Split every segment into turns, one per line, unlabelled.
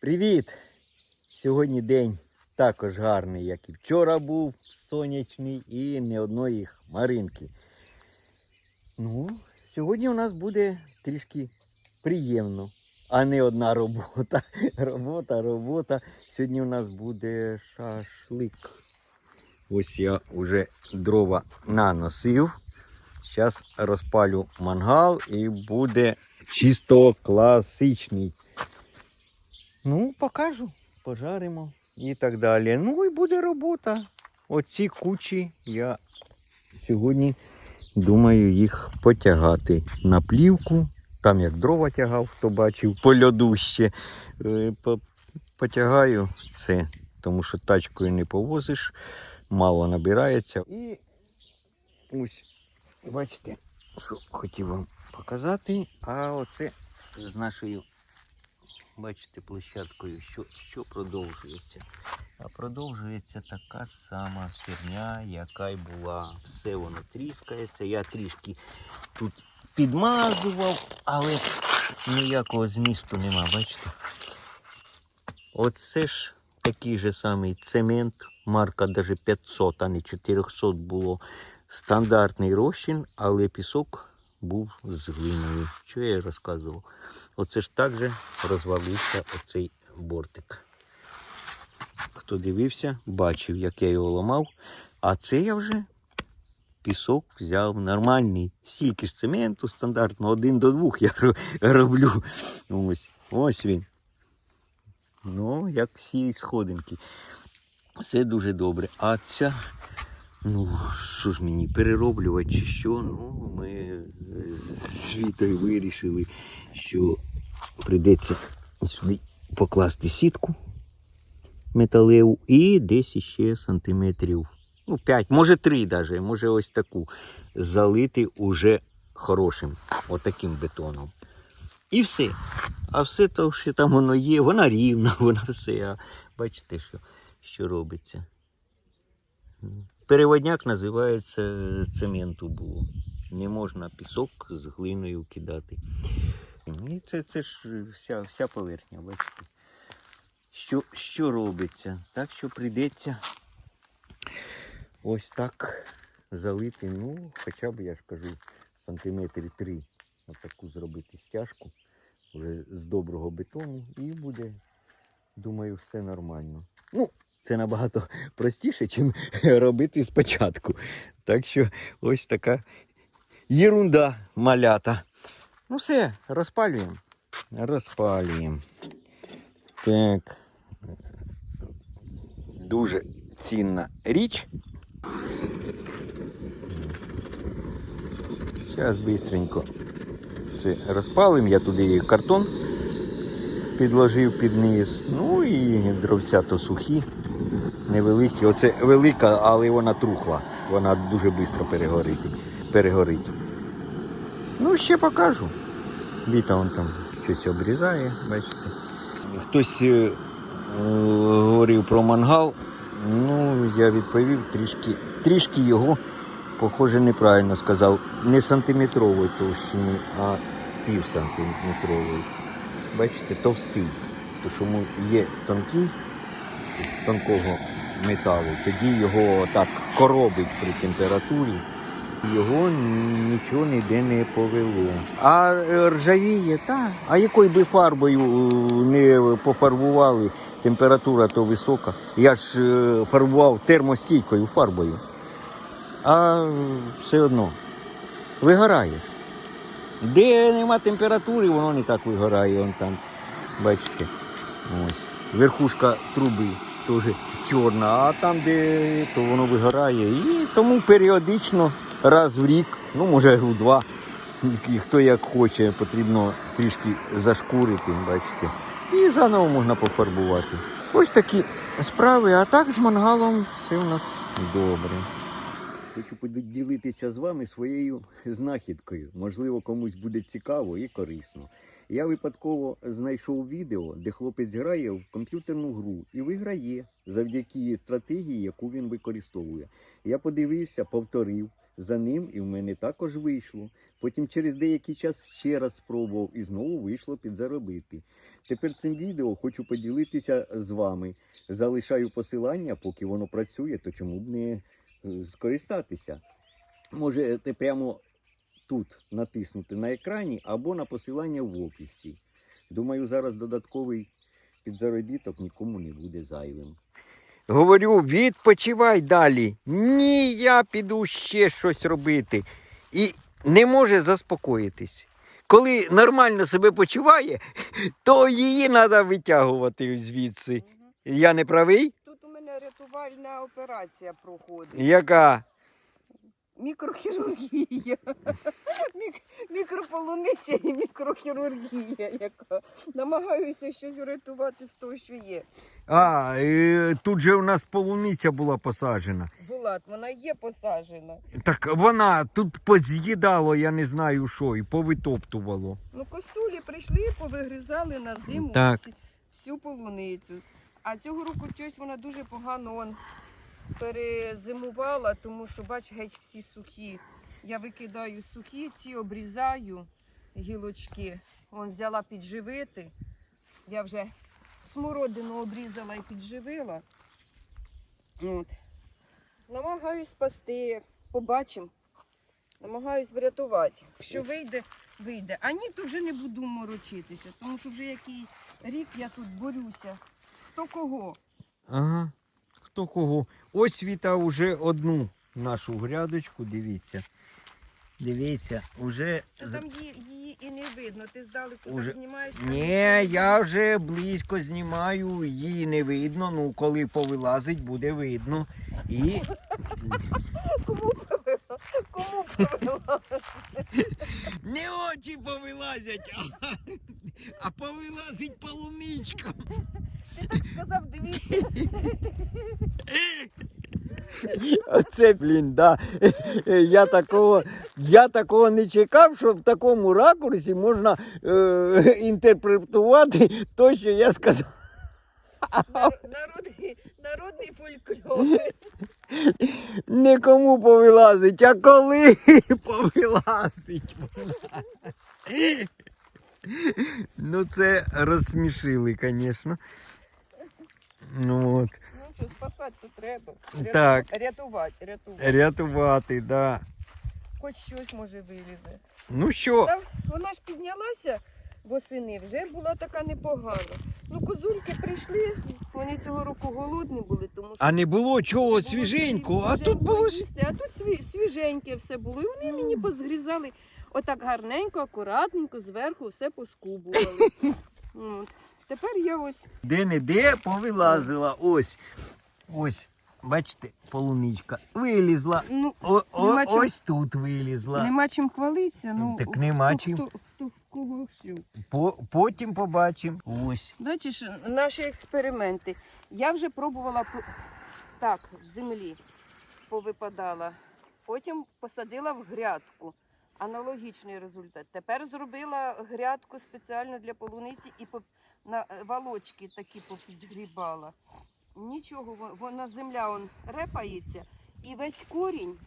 Привіт! Сьогодні день також гарний, як і вчора був сонячний, і не одної хмаринки. Ну, сьогодні у нас буде трішки приємно, а не одна робота. Робота, робота. Сьогодні у нас буде шашлик. Ось я вже дрова наносив. Зараз розпалю мангал і буде чисто класичний. Ну, покажу, пожаримо і так далі. Ну і буде робота. Оці кучі я сьогодні думаю їх потягати на плівку. Там як дрова тягав, хто бачив, по льоду ще. Е, Потягаю це, тому що тачкою не повозиш, мало набирається. І ось, бачите, що хотів вам показати. А оце з нашою бачите, площадкою, що, що продовжується. А продовжується така сама херня, яка й була. Все воно тріскається. Я трішки тут підмазував, але ніякого змісту нема, бачите? Оце ж такий же самий цемент, марка даже 500, а не 400 було. Стандартний розчин, але пісок був з глиною. Що я розказував? Оце ж так же розвалився оцей бортик. Хто дивився, бачив, як я його ламав. А це я вже пісок взяв нормальний. Стільки ж цементу стандартно, один до двох я роблю. Ось, ось він. Ну, як всі сходинки. Все дуже добре. А ця, ну, що ж мені, перероблювати чи що? Ну, ми з світою вирішили, що прийдеться сюди покласти сітку металеву і десь іще сантиметрів. Ну, 5, може 3 навіть, може ось таку залити уже хорошим, отаким бетоном. І все. А все то, що там воно є, вона рівна, вона все. А бачите, що, що робиться. Переводняк називається е, цементу було. Не можна пісок з глиною кидати. І це, це ж е, вся, вся поверхня, бачите. Що, що робиться? Так що прийдеться ось так залити, ну, хоча б, я ж кажу, сантиметрів три. Отаку зробити стяжку вже з доброго бетону і буде, думаю, все нормально. Ну, це набагато простіше, ніж робити спочатку. Так що ось така єрунда малята. Ну все, розпалюємо. Розпалюємо. Так. Дуже цінна річ. Зараз швидко це розпалимо. Я туди картон підложив під низ. Ну і дровця то сухі, невеликі. Оце велика, але вона трухла. Вона дуже швидко перегорить. перегорить. Ну, ще покажу. Віта он там щось обрізає, бачите. Хтось е, говорив про мангал. Ну, я відповів трішки, трішки його, похоже, неправильно сказав. Не сантиметрової товщини, а пів сантиметрової. Бачите, товстий. Тому є тонкий з тонкого металу, тоді його так коробить при температурі. Його нічого ніде не повело. А ржавіє, так. А якою би фарбою е, не пофарбували, температура то висока. Я ж е, фарбував термостійкою фарбою. А все одно вигораєш. Де нема температури, воно не так вигорає. Вон там, бачите, ось. Верхушка труби теж чорна, а там, де то воно вигорає. І тому періодично, раз в рік, ну може у два, хто як хоче, потрібно трішки зашкурити, бачите. І заново можна пофарбувати. Ось такі справи, а так з мангалом все у нас добре. Хочу поділитися з вами своєю знахідкою. Можливо, комусь буде цікаво і корисно. Я випадково знайшов відео, де хлопець грає в комп'ютерну гру і виграє завдяки стратегії, яку він використовує. Я подивився, повторив, за ним, і в мене також вийшло. Потім через деякий час ще раз спробував і знову вийшло підзаробити. Тепер цим відео хочу поділитися з вами. Залишаю посилання, поки воно працює, то чому б не скористатися. Можете прямо тут натиснути на екрані або на посилання в описі. Думаю, зараз додатковий підзаробіток нікому не буде зайвим. Говорю, відпочивай далі. Ні, я піду ще щось робити. І не може заспокоїтись. Коли нормально себе почуває, то її треба витягувати звідси. Я не правий?
Рятувальна операція проходить.
Яка?
Мікрохірургія. Мік... Мікрополуниця і мікрохірургія, яка намагаюся щось врятувати з того, що є.
А, е, тут же у нас полуниця була посаджена.
Була, вона є посаджена.
Так вона тут поз'їдало, я не знаю що, і повитоптувало.
Ну, косулі прийшли, повигризали на зиму
Так.
всі- всю полуницю. А цього року щось вона дуже погано он, перезимувала, тому що, бач, геть всі сухі. Я викидаю сухі, ці обрізаю гілочки. Вон взяла підживити. Я вже смородину обрізала і підживила. От. Намагаюсь спасти, побачимо. Намагаюсь врятувати. Що вийде, вийде. А ні, то вже не буду морочитися, тому що вже який рік я тут борюся. Хто кого?
Ага. Хто кого? Ось Віта вже одну нашу грядочку, дивіться. Дивіться, уже.
Та там її, її і не видно. Ти здалеку
Уже-
так знімаєш.
Ні, я вже близько знімаю, її не видно. Ну, коли повилазить, буде видно. І.
Кому повела? Кому повела?
не очі повилазять, а, а повилазить полуничка.
Ти так сказав, дивіться.
Оце, блін, да. Я такого, я такого не чекав, що в такому ракурсі можна е, інтерпретувати те, що я сказав.
Нар- Народний, народний фольклор.
Не кому повилазить, а коли повилазить. вона. Ну, це розсмішили, звісно. Ну от.
Ну що, спасати то треба.
Так.
Рятувати, рятувати.
Рятувати, да.
Хоч щось може вилізе.
Ну що,
Та вона ж піднялася восени, вже була така непогана. Ну, козульки прийшли, вони цього року голодні були, тому що
а не було чого
було
свіженького, а тут було. ж-
їсти, а тут сві- свіженьке все було. І вони мені позгрізали отак гарненько, акуратненько, зверху все поскубували. От. Тепер я ось
Де-не-де повилазила. Ось. Ось. Бачите, полуничка вилізла.
ну,
О, о,
чим-
ось тут вилізла.
нема чим хвалитися. Ну,
Так нема
хто-
чим.
Хто, хто кого.
По, потім побачимо. Ось.
Бачиш, наші експерименти. Я вже пробувала так, в землі повипадала. Потім посадила в грядку. Аналогічний результат. Тепер зробила грядку спеціально для полуниці і по, на е, валочки такі попідгрібала. Нічого, вона земля он репається і весь корінь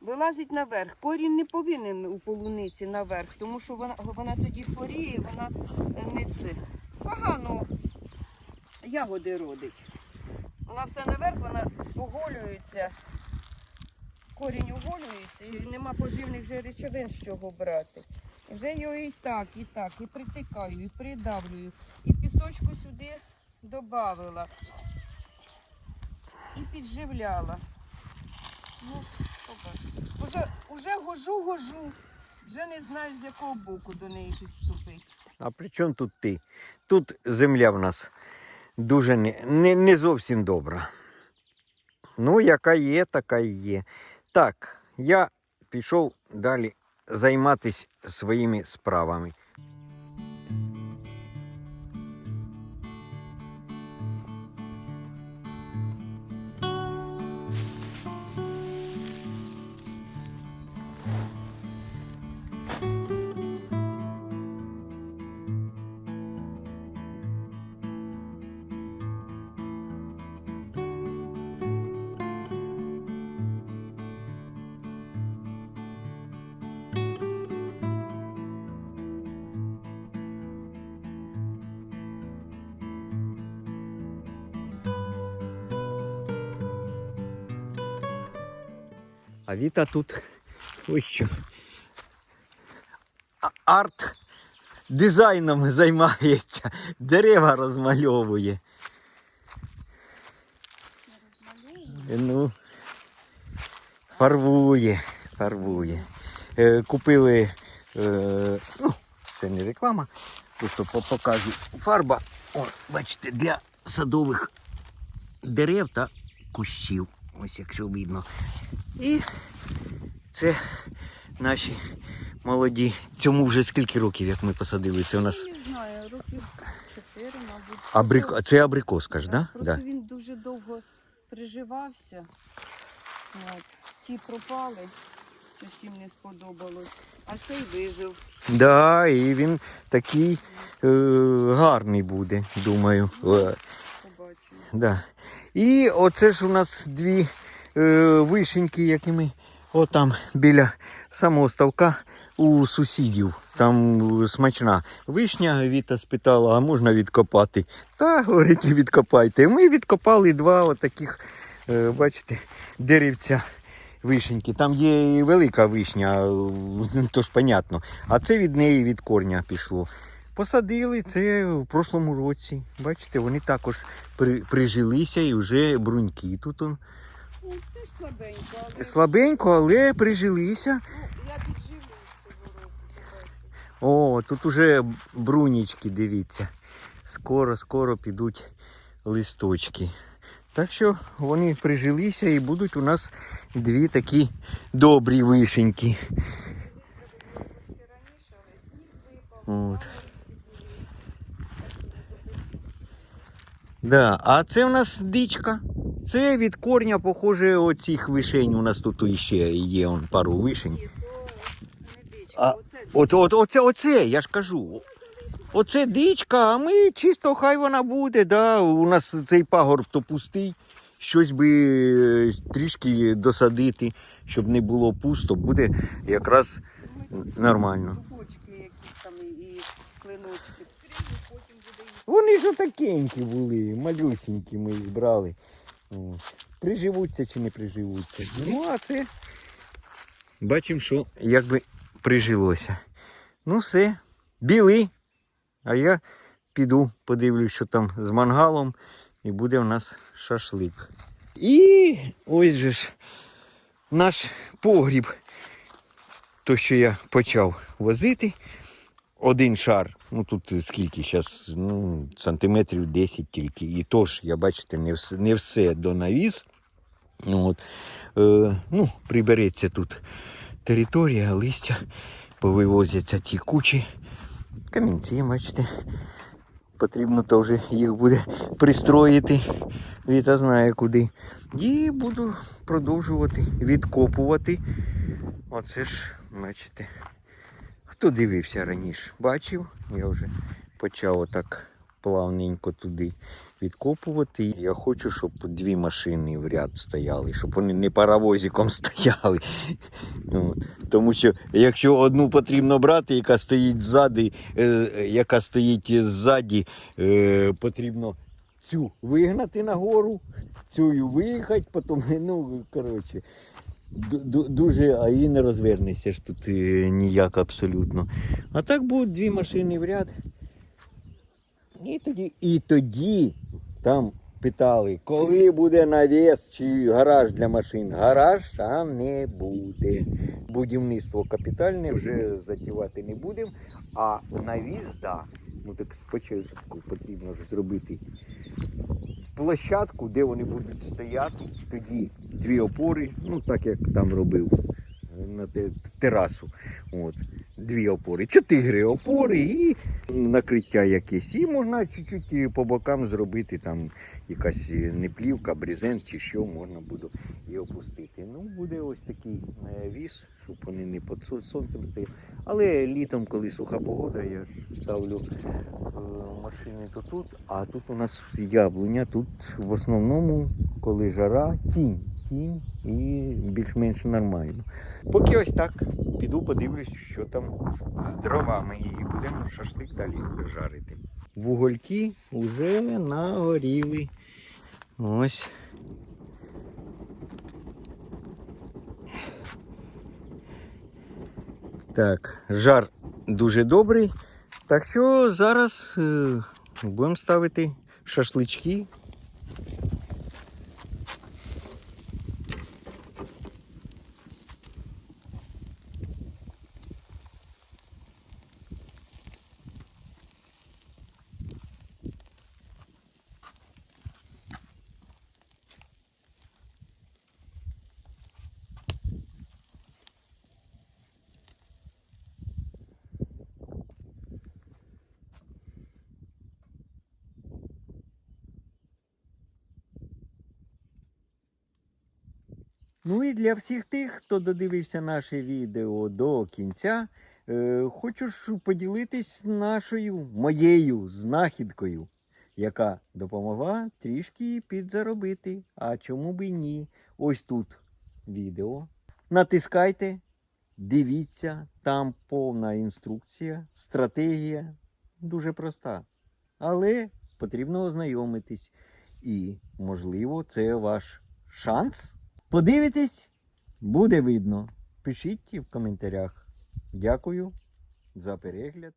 вилазить наверх. Корінь не повинен у полуниці наверх, тому що вона, вона тоді хворіє, вона е, не це. Погано ягоди родить. Вона все наверх, вона оголюється. Корінь оголюється і нема поживних вже речовин з чого брати. Вже його і так, і так, і притикаю, і придавлюю, і пісочку сюди додавила. І підживляла. Ну. Уже, уже гожу, гожу. Вже не знаю, з якого боку до неї підступити.
А при чому тут ти? Тут земля в нас дуже не, не, не зовсім добра. Ну, яка є, така і є. Так, я пішов далі займатися своїми справами. А Віта тут ось що. Арт дизайном займається, дерева розмальовує. Ну, фарбує, фарбує. Е, купили, е, ну, це не реклама, просто по- покажу. Фарба, о, бачите, для садових дерев та кущів. Ось якщо видно. І це наші молоді. Цьому вже скільки років, як ми посадили? Це у нас
Не знаю, років 4, мабуть.
абрик... це абрикоска ж,
Так,
да?
Просто
Да.
він дуже довго приживався. От. Ті пропали, щось їм не сподобалось. А цей вижив.
Да, і він такий е, гарний буде, думаю. Е,
Побачимо.
Да. І оце ж у нас дві вишеньки, які ми отам біля самого ставка у сусідів. Там е, смачна вишня. Віта спитала, а можна відкопати? Та, говорить, відкопайте. Ми відкопали два отаких, е, бачите, деревця. Вишеньки. Там є велика вишня, е, то ж понятно. А це від неї від корня пішло. Посадили це в прошлому році. Бачите, вони також при, прижилися і вже бруньки тут.
Слабенько, але
Слабенько, але прижилися. О, тут уже брунічки, дивіться. Скоро, скоро підуть листочки. Так що вони прижилися і будуть у нас дві такі добрі вишеньки. От. Да. А це у нас дичка. Це від корня, похоже, оцих вишень. У нас тут іще є он, пару вишень. А, От, от, оце, оце, я ж кажу. Оце дичка, а ми чисто хай вона буде. Да. У нас цей пагорб то пустий. Щось би е, трішки досадити, щоб не було пусто, буде якраз нормально. Вони ж отакенькі були, малюсінькі ми їх брали. Приживуться чи не приживуться. Ну, а це бачимо, що якби прижилося. Ну все, білий. А я піду, подивлюсь, що там з мангалом, і буде в нас шашлик. І ось же ж наш погріб, то, що я почав возити один шар. Ну тут скільки зараз, ну, сантиметрів 10 тільки. І то ж, я бачите, не все, не все донавіз. Ну, от, е, ну, прибереться тут територія, листя, повивозяться ті кучі. Камінці, бачите. Потрібно то їх буде пристроїти. Віта знає куди. І буду продовжувати відкопувати. Оце ж, бачите. Хто дивився раніше, бачив, я вже почав отак плавненько туди відкопувати. Я хочу, щоб дві машини в ряд стояли, щоб вони не паровозиком стояли. От. Тому що якщо одну потрібно брати, яка стоїть ззади, е, яка стоїть ззаді, е, потрібно цю вигнати нагору, цю виїхати, потім, ну, коротше. Ду- ду- Дуже, а і не розвернешся ж тут е, ніяк абсолютно. А так будуть дві машини в ряд. І тоді, і тоді там питали, коли буде навіс чи гараж для машин. Гараж а не буде. Будівництво капітальне вже затівати не будемо, а навіс, да. Ну так спочатку потрібно зробити площадку, де вони будуть стояти. Тоді дві опори, ну так як там робив на терасу. От, дві опори, чотири опори і накриття якесь. І можна чуть-чуть по бокам зробити там якась не плівка, брезент чи що можна буде і опустити. Ну, буде ось такий е, віз, щоб вони не під сонцем стояли. Але літом, коли суха погода, я ставлю е, машини то тут, а тут у нас яблуня, тут в основному, коли жара, тінь. Тінь і більш-менш нормально. Поки ось так, піду подивлюсь, що там з дровами і будемо шашлик далі жарити. Вугольки вже нагоріли. Ось. Так, жар дуже добрий. Так що зараз е, будемо ставити шашлички. Ну і для всіх тих, хто додивився наше відео до кінця, е, хочу ж поділитись нашою, моєю знахідкою, яка допомогла трішки підзаробити. А чому б і ні? Ось тут відео. Натискайте, дивіться, там повна інструкція, стратегія дуже проста. Але потрібно ознайомитись. І, можливо, це ваш шанс. Подивитесь, буде видно. Пишіть в коментарях. Дякую за перегляд.